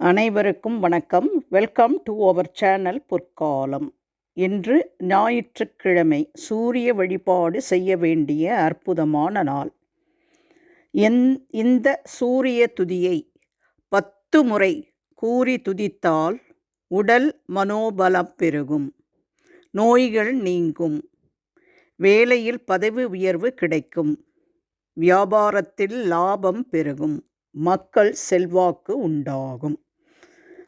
அனைவருக்கும் வணக்கம். Welcome to our channel பொற்காலம் இன்று ஞாயிற்றுக்கிழமை சூரிய வழிபாடு செய்ய வேண்டிய அற்புதமான நாள். என் இந்த சூரிய துதியை பத்து முறை கூறி துதித்தால் உடல் மனோபலம் பெருகும். நோய்கள் நீங்கும். வேலையில் பதவி உயர்வு கிடைக்கும். வியாபாரத்தில் லாபம் பெருகும். மக்கள் செல்வாக்கு உண்டாகும்.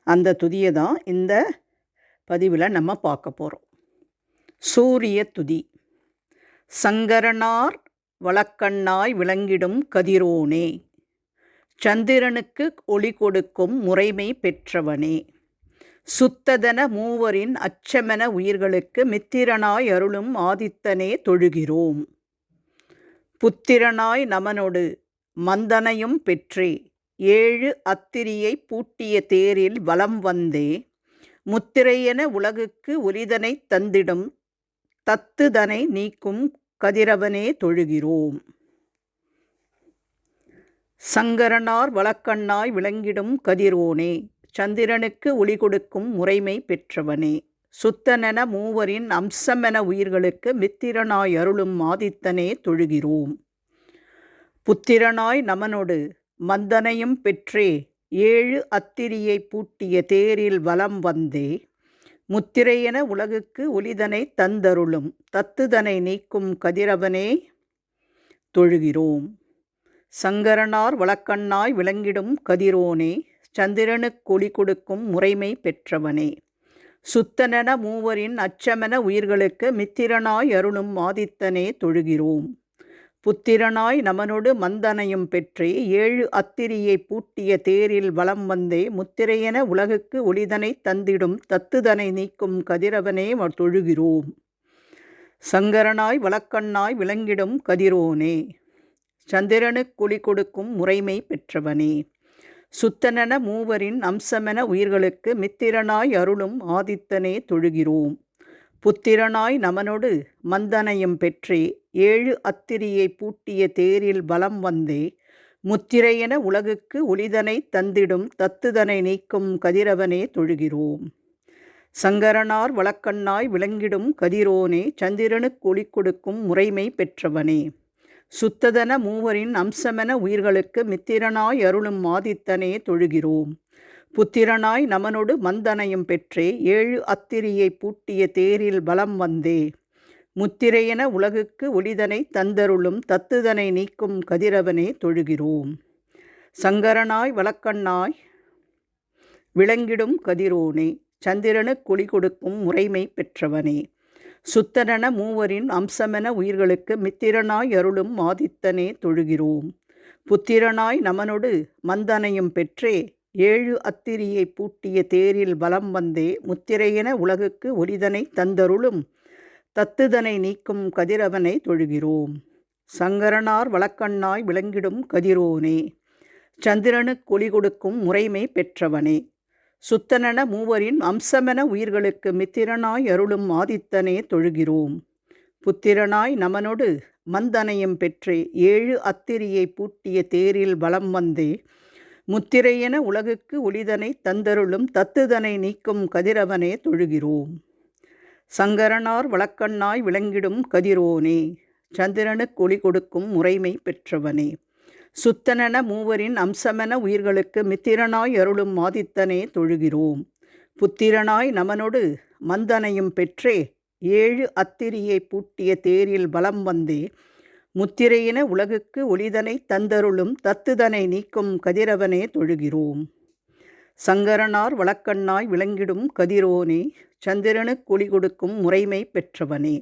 அந்த துதியை தான் இந்த பதிவில் நம்ம பார்க்க போகிறோம் சூரிய துதி. சங்கரனார் வழக்கண்ணாய் விளங்கிடும் கதிரோனே. சந்திரனுக்கு ஒளி கொடுக்கும் முறைமை பெற்றவனே. சுத்ததன மூவரின் அச்சமென உயிர்களுக்கு மித்திரனாய் அருளும் ஆதித்தனே தொழுகிறோம். புத்திரனாய் நமனொடு மந்தனையும் பெற்றே. ஏழு அத்திரியை பூட்டிய தேரில் வலம் வந்தே. முத்திரையென உலகுக்கு ஒலிதனை தந்திடும் தத்துதனை நீக்கும் கதிரவனே தொழுகிறோம். சங்கரனார் வழக்கண்ணாய் விளங்கிடும் கதிரோனே. சந்திரனுக்கு ஒளி கொடுக்கும் முறைமை பெற்றவனே. சுத்தனென மூவரின் அம்சமென உயிர்களுக்கு மித்திரனாய் அருளும் ஆதித்தனே தொழுகிறோம். புத்திரனாய் நமனொடு மந்தனையும் பெற்றே ஏழு அத்திரியை பூட்டிய தேரில் வலம் வந்தே. முத்திரையென உலகுக்கு ஒலிதனை தந்தருளும் தத்துதனை நீக்கும் கதிரவனே தொழுகிறோம். சங்கரனார் வழக்கண்ணாய் விளங்கிடும் கதிரோனே சந்திரனுக்கு ஒளி கொடுக்கும் முறைமை பெற்றவனே. சுத்தனென மூவரின் அச்சமென உயிர்களுக்கு மித்திரனாய் அருளும் ஆதித்தனே தொழுகிறோம். புத்திரனாய் நமனோடு மந்தனையும் பெற்றே ஏழு அத்திரியை பூட்டிய தேரில் வலம் வந்தே முத்திரையென உலகுக்கு ஒளிதனை தந்திடும் தத்துதனை நீக்கும் கதிரவனே தொழுகிறோம். சங்கரனாய் வழக்கண்ணாய் விளங்கிடும் கதிரோனே சந்திரனுக்கு குழி கொடுக்கும் முறைமை பெற்றவனே. சுத்தனென மூவரின் அம்சமென உயிர்களுக்கு மித்திரனாய் அருளும் ஆதித்தனே தொழுகிறோம். புத்திரனாய் நமனொடு மந்தனையும் பெற்றே ஏழு அத்திரியை பூட்டிய தேரில் பலம் வந்தே முத்திரையென உலகுக்கு ஒளிதனை தந்திடும் தத்துதனை நீக்கும் கதிரவனே தொழுகிறோம். சங்கரனார் வழக்கண்ணாய் விளங்கிடும் கதிரோனே சந்திரனுக்கு ஒளி கொடுக்கும் முறைமை பெற்றவனே. சுத்ததன மூவரின் அம்சமென உயிர்களுக்கு மித்திரனாய் அருளும் ஆதித்தனே தொழுகிறோம். புத்திரனாய் நமனொடு மந்தனையும் பெற்றே ஏழு அத்திரியை பூட்டிய தேரில் பலம் வந்தே. முத்திரையென உலகுக்கு ஒளிதனை தந்தருளும் தத்துதனை நீக்கும் கதிரவனே தொழுகிறோம். சங்கரனாய் வழக்கண்ணாய் விளங்கிடும் கதிரோனே சந்திரனுக்கு குழி கொடுக்கும் முறைமை பெற்றவனே. சுத்தரன மூவரின் அம்சமென உயிர்களுக்கு மித்திரனாய் அருளும் ஆதித்தனே தொழுகிறோம். புத்திரனாய் நமனொடு மந்தனையும் பெற்றே ஏழு அத்திரியை பூட்டிய தேரில் பலம் வந்தே முத்திரையென உலகுக்கு ஒளிதனை தந்தருளும் தத்துதனை நீக்கும் கதிரவனை தொழுகிறோம். சங்கரனார் வழக்கண்ணாய் விளங்கிடும் கதிரோனே சந்திரனுக்கு ஒளி கொடுக்கும் முறைமை பெற்றவனே. சுத்தனன மூவரின் அம்சமென உயிர்களுக்கு மித்திரனாய் அருளும் ஆதித்தனே தொழுகிறோம். புத்திரனாய் நமனொடு மந்தனையும் பெற்றே ஏழு அத்திரியை பூட்டிய தேரில் பலம் வந்தே முத்திரையென உலகுக்கு ஒளிதனை தந்தருளும் தத்துதனை நீக்கும் கதிரவனே தொழுகிறோம். சங்கரனார் வழக்கண்ணாய் விளங்கிடும் கதிரோனே சந்திரனுக்கு ஒளி கொடுக்கும் முறைமை பெற்றவனே. சுத்தனென மூவரின் அம்சமென உயிர்களுக்கு மித்திரனாய் அருளும் ஆதித்தனே தொழுகிறோம். புத்திரனாய் நமனொடு மந்தனையும் பெற்றே ஏழு அத்திரியை பூட்டிய தேரில் பலம் வந்தே முத்திரையின உலகுக்கு ஒளிதனை தந்தருளும் தத்துதனை நீக்கும் கதிரவனே தொழுகிறோம். சங்கரனார் வழக்கண்ணாய் விளங்கிடும் கதிரோனே சந்திரனுக்கு ஒளி கொடுக்கும் முறைமை பெற்றவனே.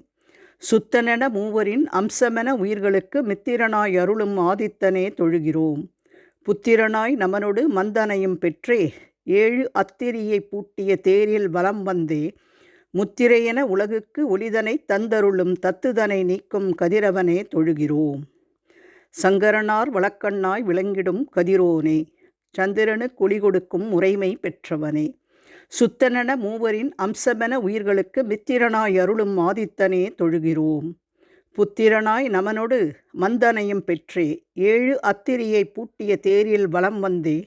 சுத்தனென மூவரின் அம்சமென உயிர்களுக்கு மித்திரனாய் அருளும் ஆதித்தனே தொழுகிறோம். புத்திரனாய் நமனொடு மந்தனையும் பெற்றே ஏழு அத்திரியை பூட்டிய தேரில் வலம் வந்தே முத்திரையென உலகுக்கு ஒளிதனை தந்தருளும் தத்துதனை நீக்கும் கதிரவனே தொழுகிறோம். சங்கரனார் வழக்கண்ணாய் விளங்கிடும் கதிரோனே சந்திரனு குழி கொடுக்கும் முறைமை பெற்றவனே. சுத்தனென மூவரின் அம்சமென உயிர்களுக்கு மித்திரனாய் அருளும் ஆதித்தனே தொழுகிறோம். புத்திரனாய் நமனொடு மந்தனையும் பெற்றே ஏழு அத்திரியை பூட்டிய தேரில் வலம் வந்தே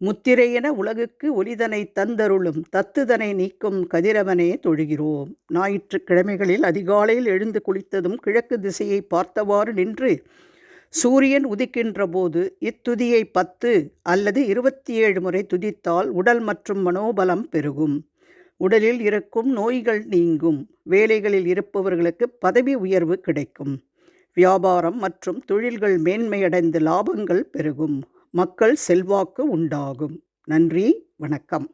முத்திரையென உலகுக்கு ஒளிதனை தந்தருளும் தத்துதனை நீக்கும் கதிரவனே தொழுகிறோம். ஞாயிற்றுக்கிழமைகளில் அதிகாலையில் எழுந்து குளித்ததும் கிழக்கு திசையை பார்த்தவாறு நின்று சூரியன் உதிக்கின்ற போது இத்துதியை பத்து அல்லது இருபத்தி ஏழு முறை துதித்தால் உடல் மற்றும் மனோபலம் பெருகும். உடலில் இருக்கும் நோய்கள் நீங்கும். வேலைகளில் இருப்பவர்களுக்கு பதவி உயர்வு கிடைக்கும். வியாபாரம் மற்றும் தொழில்கள் மேன்மையடைந்து லாபங்கள் பெருகும். மக்கள் செல்வாக்கு உண்டாகும். நன்றி வணக்கம்.